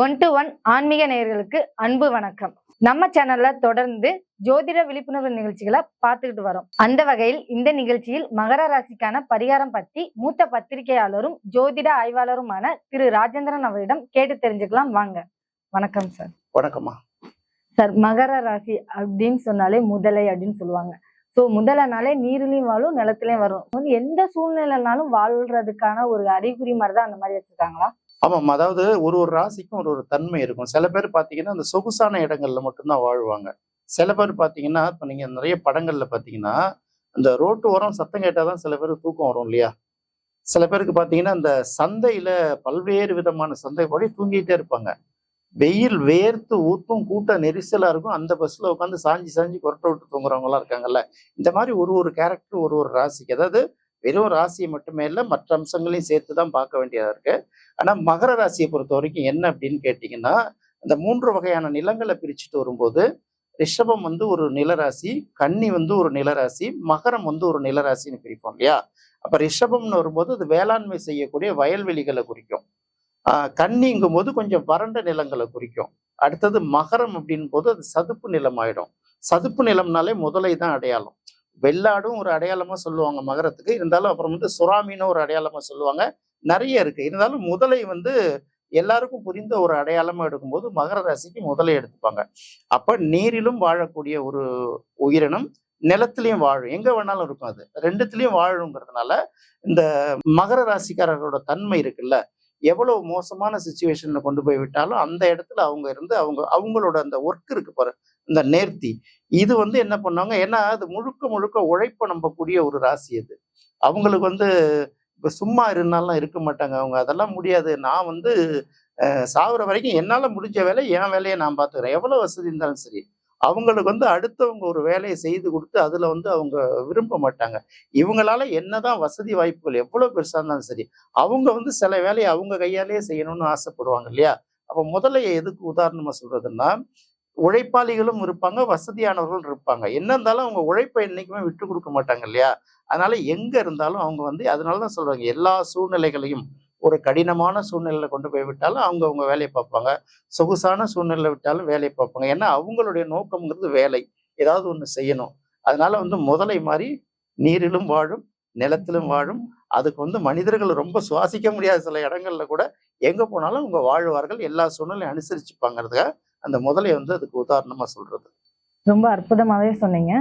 One to one ஆன்மீக நேயர்களுக்கு அன்பு வணக்கம். நம்ம சேனல்ல தொடர்ந்து ஜோதிட விழிப்புணர்வு நிகழ்ச்சிகளை பார்த்துக்கிட்டு வரோம். அந்த வகையில் இந்த நிகழ்ச்சியில் மகர ராசிக்கான பரிகாரம் பத்தி மூத்த பத்திரிகையாளரும் ஜோதிட ஆய்வாளருமான திரு ராஜேந்திரன் அவரிடம் கேட்டு தெரிஞ்சுக்கலாம். வாங்க. வணக்கம் சார் வணக்கம்மா. சார் மகர ராசி அப்படின்னு சொன்னாலே முதலை அப்படின்னு சொல்லுவாங்க. சோ முதலைனாலே நீர்லயும் வாழும் நிலத்திலயும் வரும். வந்து எந்த சூழ்நிலைனாலும் வாழ்றதுக்கான ஒரு அறிகுறி மாதிரி தான் அந்த மாதிரி வச்சிருக்காங்களா? ஆமாம் அதாவது ஒரு ஒரு ராசிக்கும் ஒரு ஒரு தன்மை இருக்கும். சில பேர் பார்த்தீங்கன்னா அந்த சொகுசான இடங்கள்ல மட்டும்தான் வாழ்வாங்க. சில பேர் பார்த்தீங்கன்னா இப்போ நீங்கள் நிறைய படங்கள்ல பார்த்தீங்கன்னா அந்த ரோட்டு ஓரம் சத்தம் கேட்டால் தான் சில பேருக்கு தூக்கம் வரும் இல்லையா? சில பேருக்கு பார்த்தீங்கன்னா அந்த சந்தையில பல்வேறு விதமான சந்தை போய் தூங்கிட்டே இருப்பாங்க. வெயில் வேர்த்து ஊத்தும் கூட்ட நெரிசலா இருக்கும். அந்த பஸ்ல உட்காந்து சாஞ்சி சாஞ்சி கொரட்டை விட்டு தூங்குறவங்களாம் இருக்காங்கல்ல. இந்த மாதிரி ஒரு ஒரு கேரக்டர் ஒரு ஒரு ராசிக்கு. அதாவது வெறும் ராசியை மட்டுமே இல்லை மற்ற அம்சங்களையும் சேர்த்து தான் பார்க்க வேண்டியதாக இருக்கு. ஆனா மகர ராசியை பொறுத்த வரைக்கும் என்ன அப்படின்னு கேட்டிங்கன்னா அந்த மூன்று வகையான நிலங்களை பிரிச்சுட்டு வரும்போது ரிஷபம் வந்து ஒரு நிலராசி கன்னி வந்து ஒரு நிலராசி மகரம் வந்து ஒரு நிலராசின்னு பிரிப்போம் இல்லையா? அப்போ ரிஷபம்னு வரும்போது அது வேளாண்மை செய்யக்கூடிய வயல்வெளிகளை குறிக்கும். கன்னிங்கும் போது கொஞ்சம் வறண்ட நிலங்களை குறிக்கும். அடுத்தது மகரம் அப்படின் போது அது சதுப்பு நிலம் ஆயிடும் சதுப்பு நிலம்னாலே முதலை தான் அடையாளம். வெள்ளாடும் ஒரு அடையாளமா சொல்லுவாங்க மகரத்துக்கு. இருந்தாலும் அப்புறம் வந்து சுறாமின்னு ஒரு அடையாளமா சொல்லுவாங்க. நிறைய இருக்கு. இருந்தாலும் முதலை வந்து எல்லாருக்கும் புரிந்த ஒரு அடையாளமா எடுக்கும்போது மகர ராசிக்கு முதலை எடுத்துப்பாங்க. அப்ப நீரிலும் வாழக்கூடிய ஒரு உயிரினம் நிலத்திலையும் வாழும். எங்க வேணாலும் இருக்கும் அது. ரெண்டுத்திலையும் வாழுங்கிறதுனால இந்த மகர ராசிக்காரர்களோட தன்மை இருக்குல்ல. எவ்வளவு மோசமான சுச்சுவேஷன்ல கொண்டு போய் விட்டாலும் அந்த இடத்துல அவங்க இருந்து அவங்க அவங்களோட அந்த ஒர்க் இருக்கு பாரு. இந்த நேர்த்தி. இது வந்து என்ன பண்ணுவாங்க? ஏன்னா அது முழுக்க முழுக்க உழைப்ப நம்பக்கூடிய ஒரு ராசி அது. அவங்களுக்கு வந்து இப்போ சும்மா இருந்தாலும் இருக்க மாட்டாங்க. அவங்க அதெல்லாம் முடியாது. நான் வந்து அஹ், சாகுற வரைக்கும் என்னால முடிஞ்ச வேலை என் வேலையை நான் பார்த்துக்கிறேன். எவ்வளவு வசதி இருந்தாலும் சரி. அவங்களுக்கு வந்து அடுத்தவங்க ஒரு வேலையை செய்து கொடுத்து அதுல வந்து அவங்க விரும்ப மாட்டாங்க. இவங்களால என்னதான் வசதி வாய்ப்புகள் எவ்வளவு பெருசா இருந்தாலும் சரி அவங்க வந்து சில வேலையை அவங்க கையாலேயே செய்யணும்னு ஆசைப்படுவாங்க இல்லையா? அப்போ முதல்ல எதுக்கு உதாரணமா சொல்றதுன்னா உழைப்பாளிகளும் இருப்பாங்க வசதியானவர்களும் இருப்பாங்க. என்ன இருந்தாலும் அவங்க உழைப்பை என்னைக்குமே விட்டு கொடுக்க மாட்டாங்க இல்லையா? அதனால எங்க இருந்தாலும் அவங்க வந்து அதனால தான் சொல்றாங்க எல்லா சூழ்நிலைகளையும் ஒரு கடினமான சூழ்நிலையில கொண்டு போய் விட்டாலும் அவங்க அவங்க வேலையை பார்ப்பாங்க. சொகுசான சூழ்நிலை விட்டாலும் வேலையை பார்ப்பாங்க. ஏன்னா அவங்களுடைய நோக்கம்ங்கிறது வேலை. ஏதாவது ஒன்று செய்யணும். அதனால வந்து முதலை மாதிரி நீரிலும் வாழும் நிலத்திலும் வாழும். அதுக்கு வந்து மனிதர்கள் ரொம்ப சுவாசிக்க முடியாத சில இடங்கள்ல கூட எங்க போனாலும் அவங்க வாழ்வார்கள் எல்லா சூழ்நிலையும் அனுசரிச்சுப்பாங்கிறதுக்காக அந்த முதலை வந்து அதுக்கு உதாரணமா சொல்றது. ரொம்ப அற்புதமாவே சொன்னீங்க.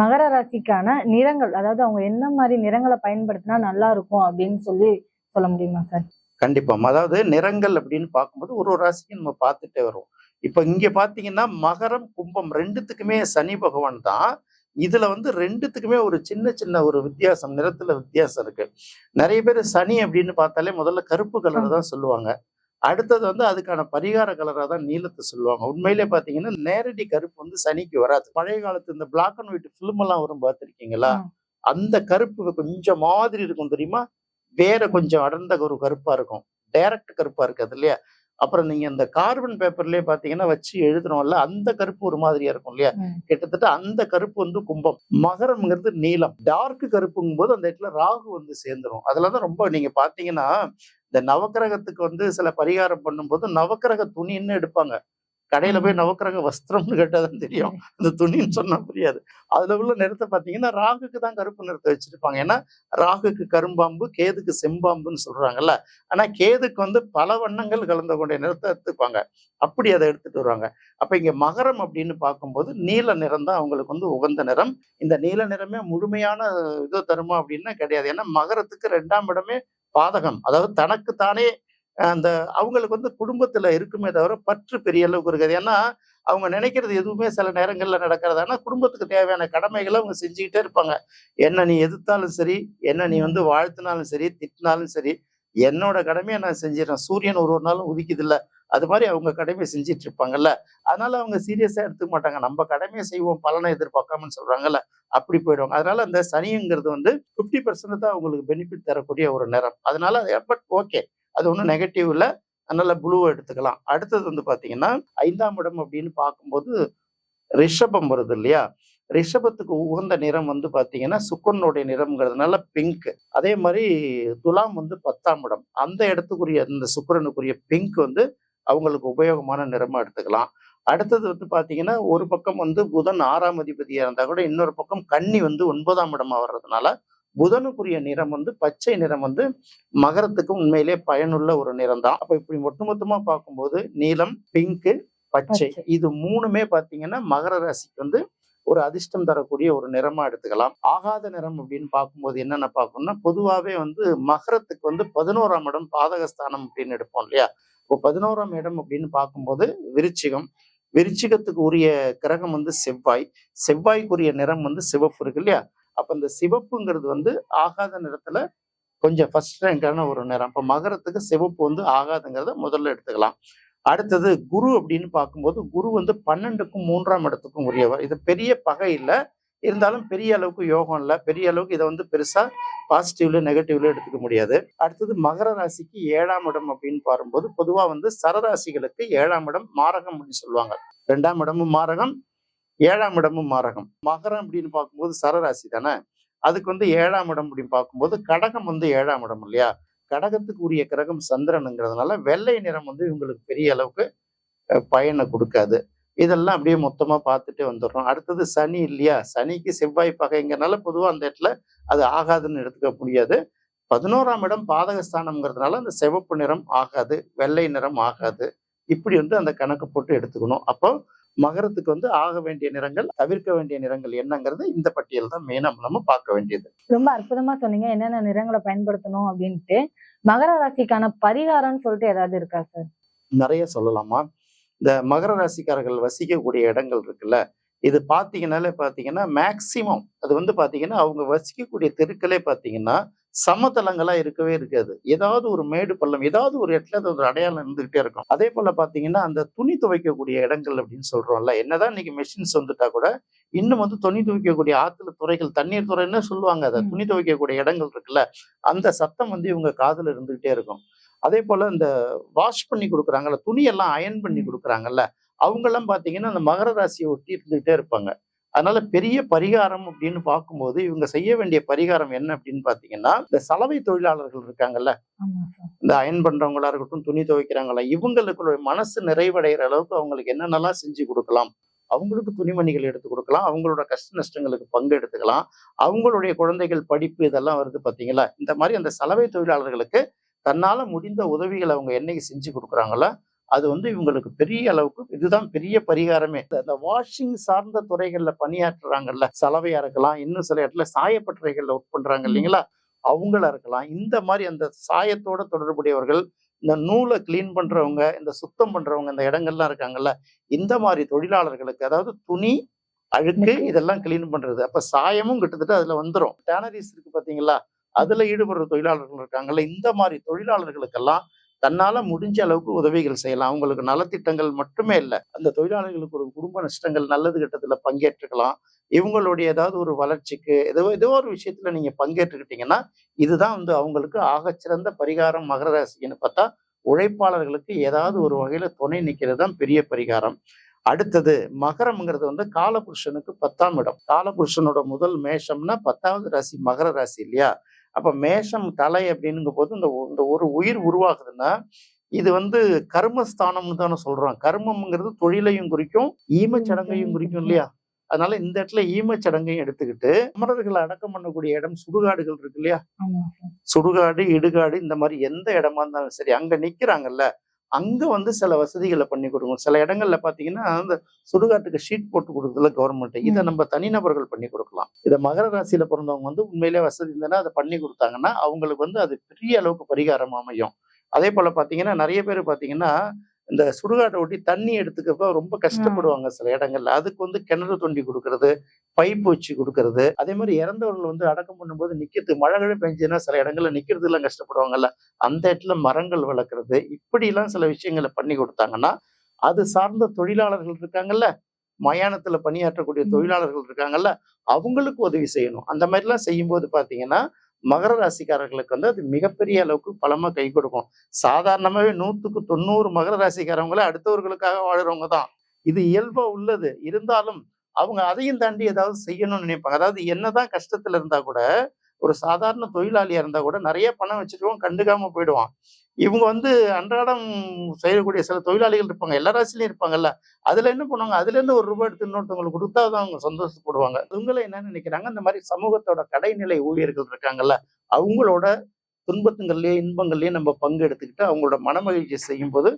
மகர ராசிக்கான நிறங்கள் அதாவது அவங்க என்ன மாதிரி நிறங்களை பயன்படுத்தினா நல்லா இருக்கும் அப்படின்னு சொல்லி சொல்ல முடியுமா சார்? கண்டிப்பா. அதாவது நிறங்கள் அப்படின்னு பார்க்கும்போது ஒரு ஒரு ராசிக்கும் நம்ம பார்த்துட்டே வரோம் இப்ப இங்க பாத்தீங்கன்னா மகரம் கும்பம் ரெண்டுத்துக்குமே சனி பகவான் தான். இதுல வந்து ரெண்டுத்துக்குமே ஒரு சின்ன சின்ன ஒரு வித்தியாசம் நிறத்துல வித்தியாசம் இருக்கு. நிறைய பேர் சனி அப்படின்னு பார்த்தாலே முதல்ல கருப்பு கலர் தான் சொல்லுவாங்க. அடுத்தது வந்து அதுக்கான பரிகார கலரா தான் நீலத்தை சொல்லுவாங்க. உண்மையிலே பாத்தீங்கன்னா நேரடி கருப்பு வந்து சனிக்கு வராது. பழைய காலத்து இந்த பிளாக் அண்ட் ஒயிட் ஃபிலிம் எல்லாம் வரும் பார்த்திருக்கீங்களா. அந்த கருப்பு கொஞ்சம் மாதிரி இருக்கும் தெரியுமா? வேற கொஞ்சம் அடர்ந்த ஒரு கருப்பா இருக்கும். டைரக்ட் கருப்பா இருக்காது இல்லையா? அப்புறம் நீங்க இந்த கார்பன் பேப்பர்லயே பாத்தீங்கன்னா வச்சு எழுதுறோம்ல அந்த கருப்பு ஒரு மாதிரியா இருக்கும் இல்லையா. கிட்டத்தட்ட அந்த கருப்பு வந்து கும்பம். மகரம்ங்கிறது நீலம். டார்க் கருப்புங்கும் போது அந்த இடத்துல ராகு வந்து சேர்ந்துரும். அதுலதான் ரொம்ப நீங்க பாத்தீங்கன்னா இந்த நவக்கிரகத்துக்கு வந்து சில பரிகாரம் பண்ணும்போது நவக்கிரக துணின்னு எடுப்பாங்க. கடையில போய் நவக்கிரக வஸ்திரம்னு கேட்டாதான் தெரியும். அந்த துணின்னு சொன்னா புரியாது. அதுல உள்ள நிறத்தை பாத்தீங்கன்னா ராகுக்கு தான் கருப்பு நிறத்தை வச்சிருப்பாங்க. ஏன்னா ராகுக்கு கரும்பாம்பு கேதுக்கு செம்பாம்புன்னு சொல்றாங்கல்ல. ஆனா கேதுக்கு வந்து பல வண்ணங்கள் கலந்த கூடிய நிறத்தை எடுத்துப்பாங்க. அப்படி அதை எடுத்துட்டு வருவாங்க. அப்ப இங்க மகரம் அப்படின்னு பார்க்கும்போது நீல நிறம் தான் அவங்களுக்கு வந்து உகந்த நிறம். இந்த நீல நிறமே முழுமையான இது தருமா அப்படின்னா கிடையாது. ஏன்னா மகரத்துக்கு ரெண்டாம் இடமே பாதகம். அதாவது தனக்கு தானே அந்த அவங்களுக்கு வந்து குடும்பத்துல இருக்குமே தவிர பற்று பெரிய அளவுக்கு இருக்குது. ஏன்னா அவங்க நினைக்கிறது எதுவுமே சில நேரங்கள்ல நடக்கிறது. ஆனா குடும்பத்துக்கு தேவையான கடமைகளை அவங்க செஞ்சுக்கிட்டே இருப்பாங்க. என்ன நீ எதிர்த்தாலும் சரி என்ன நீ வந்து வாழ்த்தினாலும் சரி திட்டினாலும் சரி என்னோட கடமையை நான் செஞ்சிடறேன். சூரியன் ஒரு ஒரு நாளும் உதிக்குது இல்லை. அது மாதிரி அவங்க கடமையை செஞ்சிட்டு இருப்பாங்கல்ல. அதனால அவங்க சீரியஸா எடுத்துக்க மாட்டாங்க. நம்ம கடமையை செய்வோம் பலனை எதிர்பார்க்காமன்னு சொல்றாங்கல்ல. அப்படி போயிடுவாங்க. அதனால அந்த சனிங்கிறது வந்து பிப்டி பர்சன்ட் தான் அவங்களுக்கு பெனிஃபிட் தரக்கூடிய ஒரு நிறம். அதனால பட் ஓகே அது ஒன்றும் நெகட்டிவ் இல்லை. அதனால ப்ளூ எடுத்துக்கலாம். அடுத்தது வந்து பாத்தீங்கன்னா ஐந்தாம் இடம் அப்படின்னு பார்க்கும்போது ரிஷபம் வருது இல்லையா? ரிஷபத்துக்கு உகந்த நிறம் வந்து பாத்தீங்கன்னா சுக்கரனுடைய நிறம்ங்கிறதுனால பிங்க் அதே மாதிரி துலாம் வந்து பத்தாம் இடம். அந்த இடத்துக்குரிய இந்த சுக்கரனுக்குரிய பிங்க் வந்து அவங்களுக்கு உபயோகமான நிறமா எடுத்துக்கலாம் அடுத்தது வந்து பாத்தீங்கன்னா ஒரு பக்கம் வந்து புதன் ஆறாம் அதிபதியா இருந்தா கூட இன்னொரு பக்கம் கன்னி வந்து ஒன்பதாம் இடமா வர்றதுனால புதனுக்குரிய நிறம் வந்து பச்சை நிறம் வந்து மகரத்துக்கு உண்மையிலே பயனுள்ள ஒரு நிறம் தான் அப்ப இப்படி ஒட்டுமொத்தமா பார்க்கும்போது நீலம் பிங்க் பச்சை பச்சை. இது மூணுமே பாத்தீங்கன்னா மகர ராசிக்கு வந்து ஒரு அதிர்ஷ்டம் தரக்கூடிய ஒரு நிறமா எடுத்துக்கலாம். ஆகாத நிறம் அப்படின்னு பார்க்கும்போது என்னென்ன பார்க்கணும்னா பொதுவாகவே வந்து மகரத்துக்கு வந்து பதினோராம் இடம் பாதகஸ்தானம் அப்படின்னு எடுப்போம் இல்லையா? இப்போ பதினோராம் இடம் அப்படின்னு பார்க்கும்போது விருச்சிகம். விருச்சிகத்துக்கு உரிய கிரகம் வந்து செவ்வாய். செவ்வாய்க்குரிய நிறம் வந்து சிவப்பு இருக்கு இல்லையா? அப்ப இந்த சிவப்புங்கிறது வந்து ஆகாத நிறத்துல கொஞ்சம் ஃபர்ஸ்ட் ரேங்கான ஒரு நிறம். அப்ப மகரத்துக்கு சிவப்பு வந்து ஆகாதுங்கிறத முதல்ல எடுத்துக்கலாம். அடுத்தது குரு அப்படின்னு பார்க்கும்போது குரு வந்து பன்னெண்டுக்கும் மூன்றாம் இடத்துக்கும் உரியவர். இது பெரிய பகை இல்லை. இருந்தாலும் பெரிய அளவுக்கு யோகம் இல்லை. பெரிய அளவுக்கு இதை வந்து பெருசா பாசிட்டிவ்ல நெகட்டிவ்ல எடுத்துக்க முடியாது. அடுத்தது மகர ராசிக்கு ஏழாம் இடம் அப்படின்னு பார்க்கும்போது பொதுவா வந்து சரராசிகளுக்கு ஏழாம் இடம் மாரகம் அப்படின்னு சொல்லுவாங்க. ரெண்டாம் இடமும் மாரகம் ஏழாம் இடமும் மாரகம். மகரம் அப்படின்னு பார்க்கும்போது சரராசி தானே? அதுக்கு வந்து ஏழாம் இடம் அப்படின்னு பார்க்கும்போது கடகம் வந்து ஏழாம் இடம் இல்லையா? கடகத்துக்கு உரிய கிரகம் சந்திரனுங்கிறதுனால வெள்ளை நிறம் வந்து இவங்களுக்கு பெரிய அளவுக்கு பயனை கொடுக்காது. இதெல்லாம் அப்படியே மொத்தமா பார்த்துட்டு வந்துடுறோம். அடுத்தது சனி இல்லையா? சனிக்கு செவ்வாய் பகைங்கிறனால பொதுவா அந்த இடத்துல அது ஆகாதுன்னு எடுத்துக்க முடியாது. பதினோராம் இடம் பாதகஸ்தானம்ங்கிறதுனால அந்த சிவப்பு நிறம் ஆகாது வெள்ளை நிறம் ஆகாது. இப்படி வந்து அந்த கணக்கு போட்டு எடுத்துக்கணும். அப்போ மகரத்துக்கு வந்து ஆக வேண்டிய நிறங்கள் தவிர்க்க வேண்டிய நிறங்கள் என்னங்கிறது இந்த பட்டியல் தான் மெயினா நம்ம பார்க்க வேண்டியது. ரொம்ப அற்புதமா சொன்னீங்க. என்னென்ன நிறங்களை பயன்படுத்தணும் அப்படின்ட்டு. மகர ராசிக்கான பரிகாரம்னு சொல்லிட்டு ஏதாவது இருக்கா சார் நிறைய சொல்லலாமா? இந்த மகர ராசிக்காரர்கள் வசிக்கக்கூடிய இடங்கள் இருக்குல்ல இது பார்த்தீங்கன்னாலே பார்த்தீங்கன்னா மேக்சிமம் அது வந்து பார்த்தீங்கன்னா அவங்க வசிக்கக்கூடிய தெருக்களே பார்த்தீங்கன்னா சமதளங்களா இருக்கவே இருக்காது. ஏதாவது ஒரு மேடு பள்ளம் ஏதாவது ஒரு இடத்துல அது ஒரு அடையாளம் இருந்துகிட்டே இருக்கும். அதே போல பார்த்தீங்கன்னா அந்த துணி துவைக்கக்கூடிய இடங்கள் அப்படின்னு சொல்றோம்ல என்னதான் இன்னைக்கு மெஷின்ஸ் வந்துட்டா கூட இன்னும் வந்து துணி துவைக்கக்கூடிய ஆத்துல துறைகள் தண்ணீர் துறைன்னு சொல்லுவாங்க அதை. துணி துவைக்கக்கூடிய இடங்கள் இருக்குல்ல அந்த சத்தம் வந்து இவங்க காதுல இருந்துகிட்டே இருக்கும். அதே போல இந்த வாஷ் பண்ணி கொடுக்குறாங்கல்ல துணியெல்லாம் அயன் பண்ணி. கொடுக்குறாங்கல்ல அவங்கெல்லாம் பார்த்தீங்கன்னா அந்த மகர ராசியை ஒட்டி இருந்துகிட்டே இருப்பாங்க. அதனால பெரிய பரிகாரம் அப்படின்னு பார்க்கும்போது இவங்க செய்ய வேண்டிய பரிகாரம் என்ன அப்படின்னு பார்த்தீங்கன்னா இந்த சலவை தொழிலாளர்கள் இருக்காங்கல்ல. இந்த அயன் பண்றவங்களா இருக்கட்டும் துணி துவைக்கிறாங்களா இவங்களுக்கு மனசு நிறைவடைகிற அளவுக்கு அவங்களுக்கு என்னென்னலாம் செஞ்சு கொடுக்கலாம். அவங்களுக்கு துணிமணிகள் எடுத்து கொடுக்கலாம். அவங்களோட கஷ்ட நஷ்டங்களுக்கு பங்கு எடுத்துக்கலாம். அவங்களுடைய குழந்தைகள் படிப்பு இதெல்லாம் வருது பார்த்தீங்களா? இந்த மாதிரி அந்த சலவை தொழிலாளர்களுக்கு தன்னால முடிந்த உதவிகளை அவங்க என்னைக்கு செஞ்சு கொடுக்குறாங்களோ அது வந்து இவங்களுக்கு பெரிய அளவுக்கு இதுதான் பெரிய பரிகாரமே. இந்த- வாஷிங் சார்ந்த துறைகள்ல பணியாற்றுறாங்கல்ல சலவையா இருக்கலாம் இன்னும் சில இடத்துல சாயப்பட்டறைகள்ல ஒர்க் பண்றாங்க. இல்லைங்களா? அவங்களா இருக்கலாம். இந்த மாதிரி அந்த சாயத்தோட தொடர்புடையவர்கள் இந்த நூலை கிளீன் பண்றவங்க இந்த சுத்தம் பண்றவங்க இந்த இடங்கள்லாம் இருக்காங்கல்ல இந்த மாதிரி தொழிலாளர்களுக்கு அதாவது துணி அழுக்கு. இதெல்லாம் கிளீன் பண்றது. அப்ப சாயமும் கிட்டத்தட்ட அதுல வந்துரும். டேனரிஸ் இருக்கு பாத்தீங்களா? அதுல ஈடுபடுற தொழிலாளர்கள் இருக்காங்கல்ல இந்த மாதிரி தொழிலாளர்களுக்கெல்லாம் தன்னால முடிஞ்ச அளவுக்கு உதவிகள் செய்யலாம். அவங்களுக்கு நலத்திட்டங்கள் மட்டுமே இல்லை அந்த தொழிலாளர்களுக்கு ஒரு குடும்ப நஷ்டங்கள் நல்லது கெட்டதுல பங்கேற்றுக்கலாம். இவங்களுடைய ஏதாவது ஒரு வளர்ச்சிக்கு ஏதோ ஏதோ ஒரு விஷயத்துல நீங்க பங்கேற்றுக்கிட்டீங்கன்னா இதுதான் வந்து அவங்களுக்கு ஆகச்சிறந்த பரிகாரம் மகர ராசின்னு பார்த்தா உழைப்பாளர்களுக்கு ஏதாவது ஒரு வகையில துணை நிக்கிறது தான் பெரிய பரிகாரம். அடுத்தது மகரம்ங்கிறது வந்து காலபுருஷனுக்கு பத்தாம் இடம். காலபுருஷனோட முதல் மேஷம்னா பத்தாவது ராசி மகர ராசி இல்லையா? அப்ப மேஷம் தலை அப்படின்னுங்க போது இந்த இந்த ஒரு உயிர் உருவாகுதுன்னா இது வந்து கர்மஸ்தானம்னு தானே சொல்றோம் கர்மம்ங்கிறது தொழிலையும் குறிக்கும் ஈமச்சடங்கையும் குறிக்கும் இல்லையா? அதனால இந்த இடத்துல ஈமச்சடங்கையும் எடுத்துக்கிட்டு அமரர்களை அடக்கம் பண்ணக்கூடிய இடம் சுடுகாடுகள் இருக்கு இல்லையா? சுடுகாடு இடுகாடு இந்த மாதிரி எந்த இடமா இருந்தாலும் சரி அங்க நிக்கிறாங்கல்ல அங்க வந்து சில வசதிகளை பண்ணி கொடுக்கும் சில இடங்கள்ல பாத்தீங்கன்னா அந்த சுடுகாட்டுக்கு ஷீட் போட்டு கொடுக்குறதுல கவர்மெண்ட் இதை. நம்ம தனிநபர்கள் பண்ணி கொடுக்கலாம். இதை மகர ராசியில பிறந்தவங்க வந்து உண்மையிலே வசதி இருந்ததுன்னா அதை பண்ணி கொடுத்தாங்கன்னா அவங்களுக்கு வந்து அது பெரிய அளவுக்கு பரிகாரம் அமையும். அதே போல பாத்தீங்கன்னா நிறைய பேர் பாத்தீங்கன்னா இந்த சுடுகாட்டை ஒட்டி தண்ணி எடுத்துக்கப்ப ரொம்ப கஷ்டப்படுவாங்க சில இடங்கள்ல. அதுக்கு வந்து கிணறு தோண்டி கொடுக்கறது பைப் வச்சு கொடுக்கறது. அதே மாதிரி இறந்தவர்கள் வந்து அடக்கம் பண்ணும்போது நிக்கிறது மழை கிழ பெஞ்சதுன்னா சில இடங்கள்ல நிக்கிறது எல்லாம் கஷ்டப்படுவாங்கல்ல. அந்த இடத்துல மரங்கள் வளர்க்குறது. இப்படி எல்லாம் சில விஷயங்களை பண்ணி கொடுத்தாங்கன்னா அது சார்ந்த தொழிலாளர்கள் இருக்காங்கல்ல மயானத்துல பணியாற்றக்கூடிய. தொழிலாளர்கள் இருக்காங்கல்ல அவங்களுக்கு உதவி செய்யணும். அந்த மாதிரிலாம் செய்யும்போது பாத்தீங்கன்னா மகர ராசிக்காரர்களுக்கு வந்து அது மிகப்பெரிய அளவுக்கு பலமா கை கொடுக்கும். சாதாரணமாகவே நூத்துக்கு தொண்ணூறு மகர ராசிக்காரவங்களே அடுத்தவர்களுக்காக வாழ்கிறவங்க தான். இது இயல்பா உள்ளது. இருந்தாலும் அவங்க அதையும் தாண்டி ஏதாவது செய்யணும்னு நினைப்பாங்க. அதாவது என்னதான் கஷ்டத்துல இருந்தா கூட ஒரு சாதாரண தொழிலாளியா இருந்தா கூட நிறைய பணம் வச்சுருவோம் கண்டுக்காம போயிடுவான். இவங்க வந்து அன்றாடம் செய்யக்கூடிய சில தொழிலாளிகள் இருப்பாங்க. எல்லா ராசிலையும் இருப்பாங்கல்ல. அதுல என்ன பண்ணுவாங்க? அதுல இருந்து ஒரு ரூபாய் எடுத்து இன்னொருத்தவங்களுக்கு கொடுத்தா தான் அவங்க சந்தோஷப்படுவாங்க. இவங்கள என்ன நினைக்கிறாங்க? இந்த மாதிரி சமூகத்தோட கடைநிலை ஊழியர்கள் இருக்காங்கல்ல அவங்களோட துன்பத்துங்கள்லயே இன்பங்கள்லயே நம்ம பங்கு எடுத்துக்கிட்டு அவங்களோட மனமகிழ்ச்சி செய்யும்போது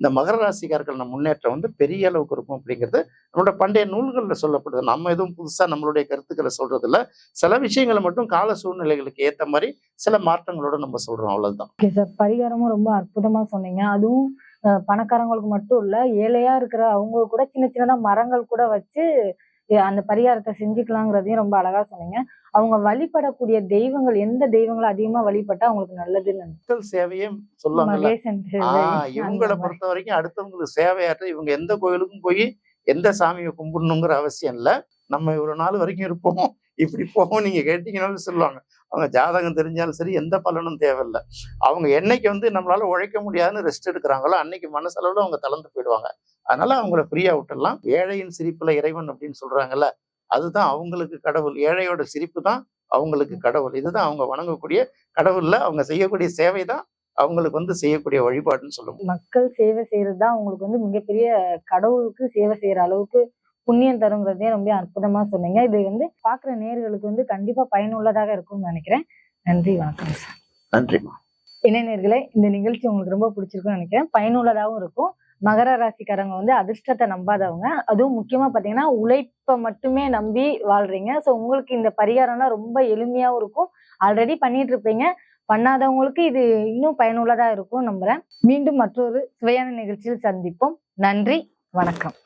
இந்த மகர ராசிக்காரர்கள் முன்னேற்றம் வந்து பெரிய அளவுக்கு இருக்கும் அப்படிங்கிறது நம்மளோட பண்டைய நூல்களில் சொல்லப்படுது. நம்ம எதுவும் புதுசாக நம்மளுடைய கருத்துக்களை சொல்றது இல்லை சில விஷயங்களை மட்டும் கால சூழ்நிலைகளுக்கு ஏற்ற மாதிரி சில மாற்றங்களோட நம்ம சொல்றோம். அவ்வளவுதான். சார். பரிகாரமும் ரொம்ப அற்புதமா சொன்னீங்க. அதுவும் பணக்காரங்களுக்கு மட்டும் இல்ல ஏழையா இருக்கிற அவங்க கூட சின்ன சின்னதா மரங்கள் கூட வச்சு அந்த பரிகாரத்தை செஞ்சுக்கலாங்கிறதையும் ரொம்ப அழகா சொன்னீங்க. அவங்க வழிபடக்கூடிய தெய்வங்கள் எந்த தெய்வங்களை அதிகமா வழிபட்டா அவங்களுக்கு நல்லதுன்னு மக்கள் சேவையே சொல்லுவாங்கல்ல. மகேசன் ஆஹ் இவங்களை பொறுத்த வரைக்கும் அடுத்தவங்களுக்கு சேவையாற்ற இவங்க எந்த கோயிலுக்கும் போய் எந்த சாமியை கும்பிடணுங்கிற அவசியம் இல்லை. நம்ம இவ்வளவு நாள் வரைக்கும் இருப்போம். இப்படி போகும் நீங்க கேட்டிங்கனாலும் சொல்லுவாங்க. அவங்க ஜாதகம் தெரிஞ்சாலும் சரி எந்த பலனும் தேவையில்லை. அவங்க என்னைக்கு வந்து நம்மளால உழைக்க முடியாதுன்னு ரெஸ்ட் எடுக்கிறாங்களோ அன்னைக்கு மனசளவில் அவங்க தளர்ந்து போயிடுவாங்க. அதனால அவங்கள ஃப்ரீயா விட்டுடலாம் ஏழையின் சிரிப்புல இறைவன் அப்படின்னு சொல்றாங்கல்ல அதுதான் அவங்களுக்கு கடவுள். ஏழையோட சிரிப்பு தான் அவங்களுக்கு கடவுள். இதுதான் அவங்க வணங்கக்கூடிய கடவுள்ல அவங்க செய்யக்கூடிய சேவை தான் அவங்களுக்கு வந்து செய்யக்கூடிய வழிபாடுன்னு சொல்லுவோம். மக்கள் சேவை செய்யறது தான் அவங்களுக்கு வந்து மிகப்பெரிய கடவுளுக்கு சேவை செய்யற அளவுக்கு புண்ணியம் தருங்கிறதே ரொம்ப அற்புதமா சொன்னீங்க. இது வந்து பாக்குற நேர்களுக்கு வந்து கண்டிப்பா பயனுள்ளதாக இருக்கும்னு நினைக்கிறேன். நன்றி வணக்கம் சார். நன்றிம்மா என்ன நேர்களே இந்த நிகழ்ச்சி உங்களுக்கு ரொம்ப பிடிச்சிருக்கும்னு நினைக்கிறேன். பயனுள்ளதாகவும் இருக்கும். மகர ராசிக்காரங்க வந்து அதிர்ஷ்டத்தை நம்பாதவங்க. அதுவும் முக்கியமா பாத்தீங்கன்னா உழைப்பை மட்டுமே நம்பி வாழ்றீங்க. ஸோ உங்களுக்கு இந்த பரிகாரம்லாம் ரொம்ப எளிமையாவும் இருக்கும். ஆல்ரெடி பண்ணிட்டு இருப்பீங்க. பண்ணாதவங்களுக்கு இது இன்னும் பயனுள்ளதா இருக்கும் நம்புறேன். மீண்டும் மற்றொரு சுவையான நிகழ்ச்சியில் சந்திப்போம். நன்றி வணக்கம்.